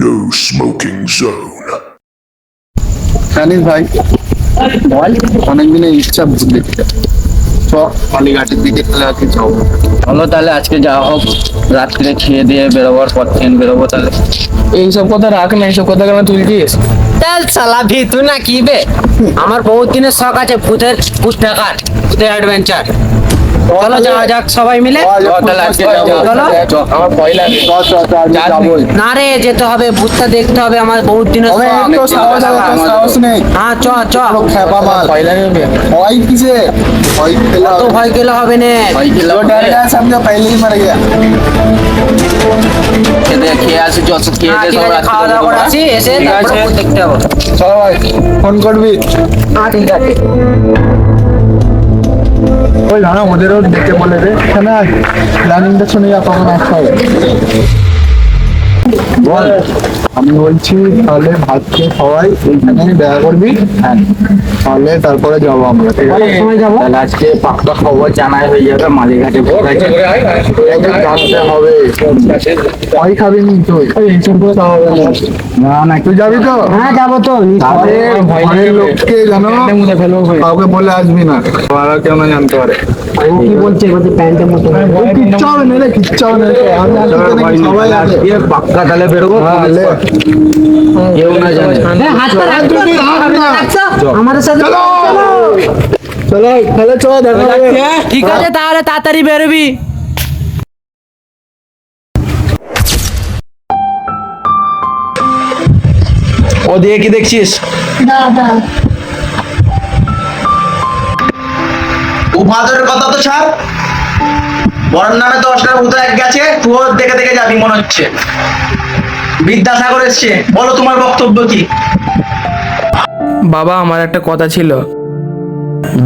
No smoking zone. জানিস ভাই বল। অনেকদিনের ইচ্ছা বুঝলি। কালীঘাটের দিকে তাহলে আজকে যাব চলো তাহলে আজকে যাওয়া হোক। রাত্রে খেয়ে দিয়ে বেরোবার পর ট্রেন বেরোবো তাহলে। এইসব কথা রাখ না এইসব কথা কেন তুলছিস? তেল সালা ভিতু না কি বে? আমার বহুত দিনের শখ আছে ভূতের ভূত দেখার ভূতের অ্যাডভেঞ্চার চলো যাওয়া যাক সবাই মিলে। না রে যেতে হবে ভূতটা দেখতে হবে আমার বহুত দিন হ্যাঁ চ চ। তো ভয় গেলে হ্যাঁ, হবে। না। ফোন করবি। ঠিক আছে। ওই না ওদেরও ডেকে বলে রে এখানে আয় প্ল্যানিংটা শুনে যা তখন আসতে হবে। বল আমি বলছি তাহলে ভাত খেয়ে সবাই এইখানে দেখা করবি। হ্যাঁ। তাহলে তারপরে যাব আমরা ঠিক আছে? সময় যাব? তাহলে আজকে পাক্কা খবর জানাই হয়ে যাবে মালিঘাটে জানতে হবে। ভয় খাবি নি তুই এইসব কথা হবে না না না তুই যাবি তো? হ্যাঁ যাব তো তাহলে ঘরের লোককে জানো কাউকে বলে আসবি না। ওরা কেউ না জানতে পারে? ও কি বলছে বলছে প্যান্টের মতো? কিচ্ছু হবে না রে কিচ্ছু হবে না রে। আমি আছি তো নাকি সবাই আছে। আজকে পাক্কা তাহলে বেরোবো হ্যাঁ, লে। কেউ না জানে। হ্যাঁ, হাতটা রাখ, তুই রাখ না। রাখছো? আমাদের সাথে চলো। চলো। তাহলে চলো দেখা হবে। ঠিক আছে তাহলে তাড়াতাড়ি বেরোবি। ও দিয়ে কি দেখছিস? উপাদের কথা তো ছাড়। বড় নামে দশটার ভূত এক গেছে তুইও দেখে দেখে যাবি মনে হচ্ছে। বিদ্যাসাগর এসছে বলো তোমার বক্তব্য কি? বাবা আমার একটা কথা ছিল।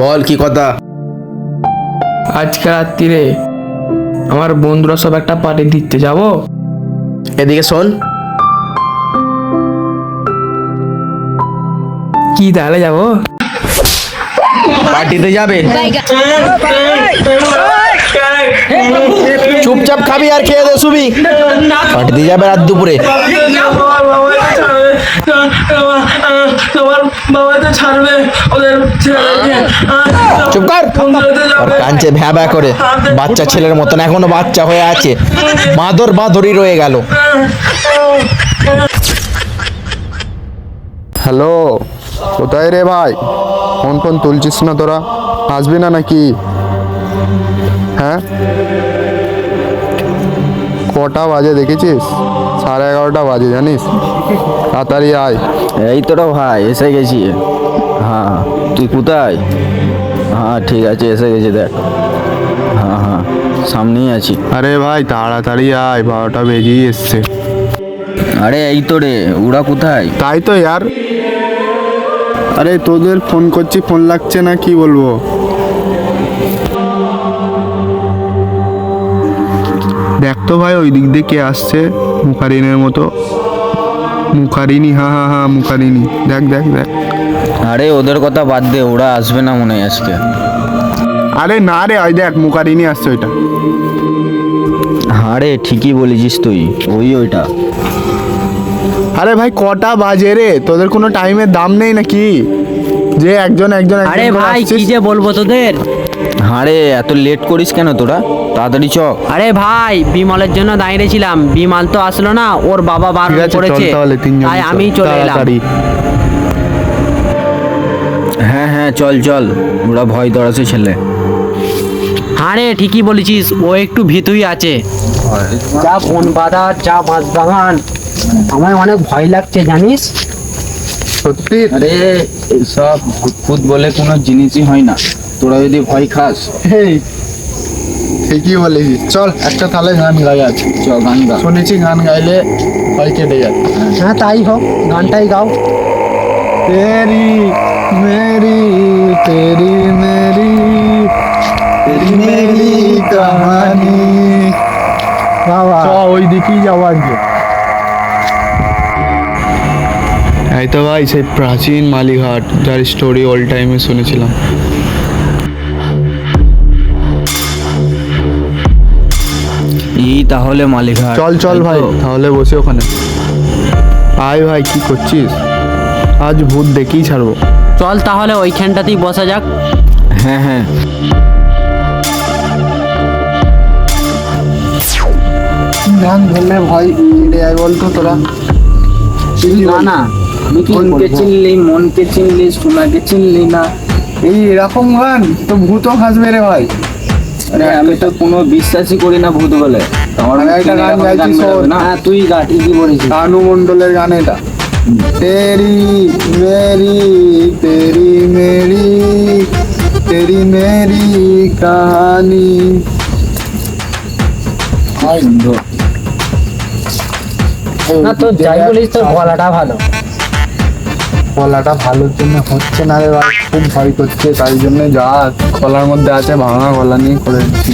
বল কি কথা? আজকে রাত্রিরে আমার বন্ধুরা সব একটা পার্টি দিতে যাব। এদিকে শোন। কি তাহলে যাব? পার্টিতে যাবে? চুপচাপ খাবি আর খেয়ে দে শুবি পার্টিতে যাবে রাত দুপুরে। তোমার বাবা তো ছাড়বে ওদের চুপ কর। আর কাঞ্চে ভ্যা ভ্যা করে। বাচ্চা ছেলের মতন এখনও বাচ্চা হয়ে আছে। বাঁদর বাঁদরই রয়ে গেল। হ্যালো কোথায় রে ভাই? ফোন ফোন তুলছিস না তোরা? আসবি না নাকি? হ্যাঁ? কটা বাজে দেখেছিস? সাড়ে এগারোটা বাজে জানিস? তাড়াতাড়ি আয়। এই তো রে ভাই এসে গেছি। হ্যাঁ তুই কোথায়? হ্যাঁ ঠিক আছে এসে গেছি দেখ। হ্যাঁ হ্যাঁ সামনেই আছি। আরে ভাই তাড়াতাড়ি আয় বারোটা বেজেই এসছে। আরে এই তো রে ওরা কোথায়? তাই তো ইয়ার। আরে তোদের ফোন করছি ফোন লাগছে না কি বলব? দেখ তো ভাই ওই দিক দিয়ে কে আসছে? মুখারিনের মতো। মুখারিনি হ্যাঁ হ্যাঁ হ্যাঁ মুখারিনি। দেখ দেখ দেখ। আরে ওদের কথা বাদ দে ওরা আসবে না মনে হয় আজকে। আরে না রে ওই দেখ মুখারিনি আসছে ওইটা। হ্যাঁ রে ঠিকই বলেছিস তুই ওই ওইটা। আরে ভাই কটা বাজে রে? তোদের কোনো টাইমের দাম নেই নাকি? যে একজন একজন আরে ভাই কি যে বলব তোদের? আরে এত লেট করিস কেন তোরা? তাড়াতাড়ি চ। আরে ভাই বিমলের জন্য দাঁড়িয়েছিলাম বিমল তো আসলো না ওর বাবা বার করেছে। তাই আমি চলে এলাম। হ্যাঁ হ্যাঁ চল চল। ওরা ভয় দড়াছে ছেলে। হ্যাঁ ঠিকই বলেছিস ও একটু ভীতুই আছে। যা বন বাঁধা যা মাছ বাগান আমার অনেক ভয় লাগছে জানিস? সত্যি? আরে এইসব ভূত বলে কোনো জিনিসই হয় না। তোরা যদি ভয় খাস। ঠিকই বলেছিস। চল একটা তাহলে গান গাই আজ। চ গান গা। শুনেছি গান গাইলে ভয় কেটে যায়। হ্যাঁ তাই হোক গানটাই গাও। তেরি মেরি তেরি মেরি তেরি মেরি কাহানি। বাবা। ওই দিকেই যাওয়া আজকে। এই তো ভাই সেই প্রাচীন মালিঘাট যার স্টোরি অল টাইমে শুনেছিলাম। এই তাহলে মালিক চল চল ভাই তাহলে বসে ওখানে। আয় ভাই কি করছিস? আজ ভূত দেখেই ছাড়বো। চল তাহলে ওইখানটাতেই বসা যাক। হ্যাঁ হ্যাঁ। গান ধরলে ভয় কেটে যায় বলতো তোরা। না না। মনকে চিনলি মনকে চিনলি সোনাকে চিনলি না। এই এরকম গান? তো ভূতও হাসবে রে ভাই। আরে আমি তো কোনো বিশ্বাসই করি না ভূত বলে আমার একটা গান গাইছি না। হ্যাঁ তুই গা ঠিকই বলেছিস। কানু মন্ডলের গান এটা। তেরি মেরি তেরি মেরি তেরি মেরি কাহানি না তো যাই বলিস তোর গলাটা ভালো। গলাটা ভালোর জন্য হচ্ছে না রে ভাই খুব ভয় করছে তাই জন্য যা কলার মধ্যে আছে ভাঙা কলা নিয়ে করে দিচ্ছি।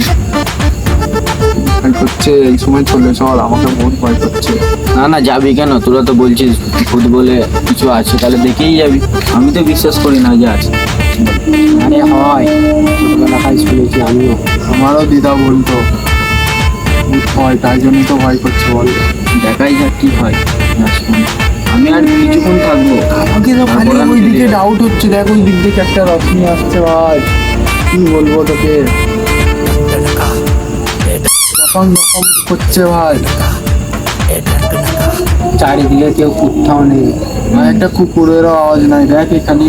করছে এই সময় চলে চল আমাকে বহুত ভয় করছে। না না যাবি কেন? তোরা তো বলছিস ভূত বলে কিছু আছে তাহলে দেখেই যাবি। আমি তো বিশ্বাস করি না যে আছে। আরে হয় ছোটবেলায় শুনেছি আমিও? আমারও দিদা বলতো হয় তাই জন্য তো ভয় করছে বল। দেখাই যাক কি হয়। আমি আর কিছুক্ষণ থাকব। আমাকে তো খালি ওই দিকে ডাউট হচ্ছে। দেখ ওই দিক থেকে একটা রশ্মি আসছে ভাই। কি বলব তোকে? রকম রকম হচ্ছে ভাই। চারিদিকে কেউ কোথাও নেই। একটা কুকুরেরও আওয়াজ নাই। দেখ এখানে?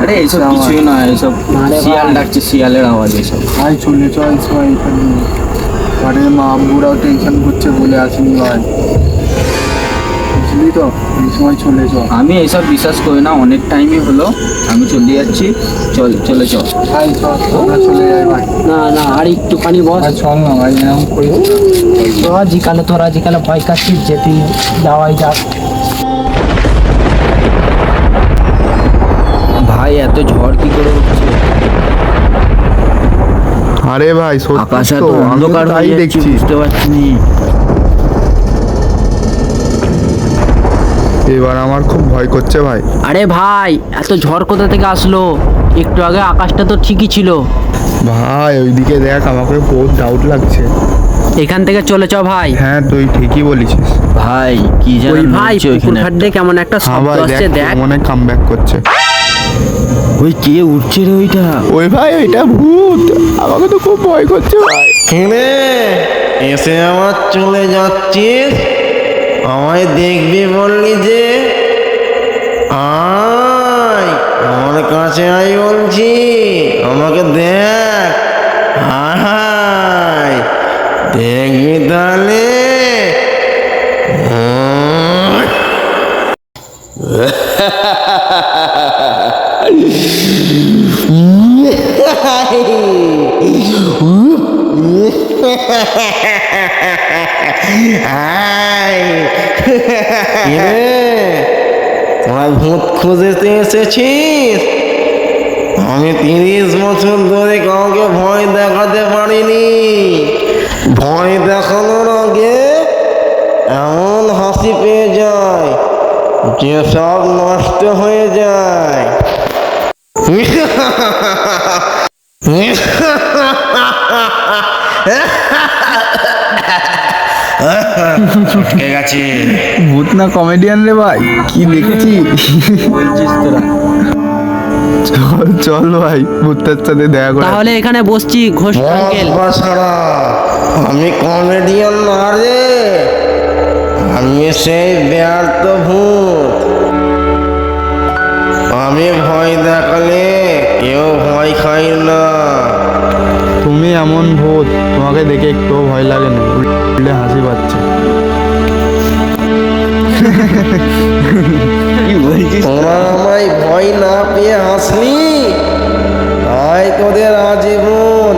আরে এইসব। কিছুই না এইসব শিয়াল ডাকছে শিয়ালের আওয়াজ এসব ভাই চলে চল সবাই এখানে। আরে মা আব্বুরাও টেনশন করছে বলে আসেনি ভাই বুঝলি তো? এই সময় চলে চল আমি এইসব বিশ্বাস করি না অনেক টাইমই হলো আমি চলে যাচ্ছি। চল চলে চল ভাই চল আমরা চলে যাই ভাই। না না আর একটুখানি বস। ভাই চল না ভাই এরকম করি। তোরা জিকালে তোরা জিকালে ভয় কাটছিস যেতে যাওয়াই যাক। ভাই এত ঝড় কি করে আরে ভাই আকাশ সত্যি তো অন্ধকার হয়ে দেখছি। বুঝতে পারছি নি। এবার আমার খুব ভয় করছে ভাই। আরে ভাই এত ঝড় কোথা থেকে আসলো? একটু আগে আকাশটা তো ঠিকই ছিল। ভাই ওইদিকে দেখ আমাকে বহুত ডাউট লাগছে। এখান থেকে চলে চ ভাই। হ্যাঁ তুই ঠিকই বলিছিস। ভাই কি ওই ভাই পুকুর ঘাট কেমন একটা হ্যাঁ শব্দ আসছে দেখ মনে কাম ব্যাক করছে। ওই কে উঠছে রে ওইটা? ওই ভাই ওইটা ভূত। আমাকে তো খুব ভয় করছে ভাই। কেনে এসে আমার চলে যাচ্ছিস? আমায় দেখবি বললি যে? আয় আমার কাছে আয় বলছি। আমাকে দেখ। তোরা ভূত খুঁজেতে এসেছিস? আমি তিরিশ বছর ধরে কাউকে ভয় দেখাতে পারিনি। ভয় দেখানোর আগে এমন হাসি পেয়ে যায় যে সব নষ্ট হয়ে যায়। ঠিক আছে ভূত না কমেডিয়ান রে ভাই? কি দেখছি? বলছিস তোরা চল চল ভাই ভূতের সাথে দেখা করে। তাহলে এখানে বসছি ঘোষ আঙ্কেল। আমি কমেডিয়ান না রে। আমি সেই ব্যর্থ ভূত। আমি ভয় দেখালে কেউ ভয় খাই না। তুমি এমন ভূত। তোমাকে দেখে একটু ভয় লাগে না উল্টে হাসি পাচ্ছে। তোরা আমায় ভয় না পেয়ে হাসলি? তাই তোদের আজীবন।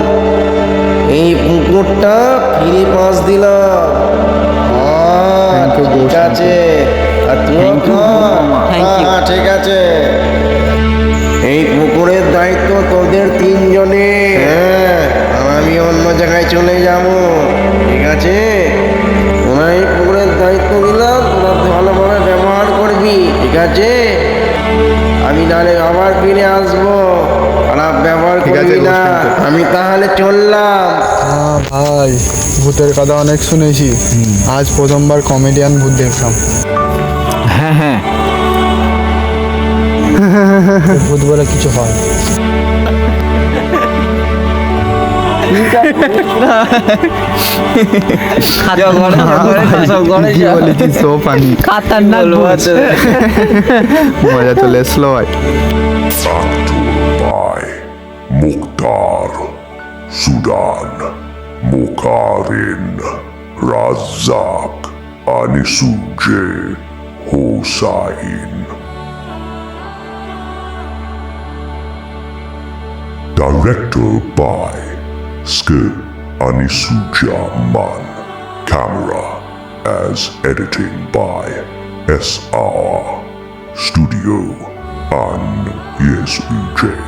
এই পুকুরটা ফিরে পাস দিলাম। ঠিক আছে। আর তুইও আমি তাহলে চললাম। হ্যাঁ ভাই ভূতের কথা অনেক শুনেছি। আজ প্রথমবার কমেডিয়ান ভূত দেখলাম। হ্যাঁ হ্যাঁ। ভূত বলে কিছু হয়। মজা চলে Actor by Mukhtar Sudan Mukharin Razak Anisuje Hossain. Director by Skip Anisujaman Camera as editing by SR Studio and Yes UJ.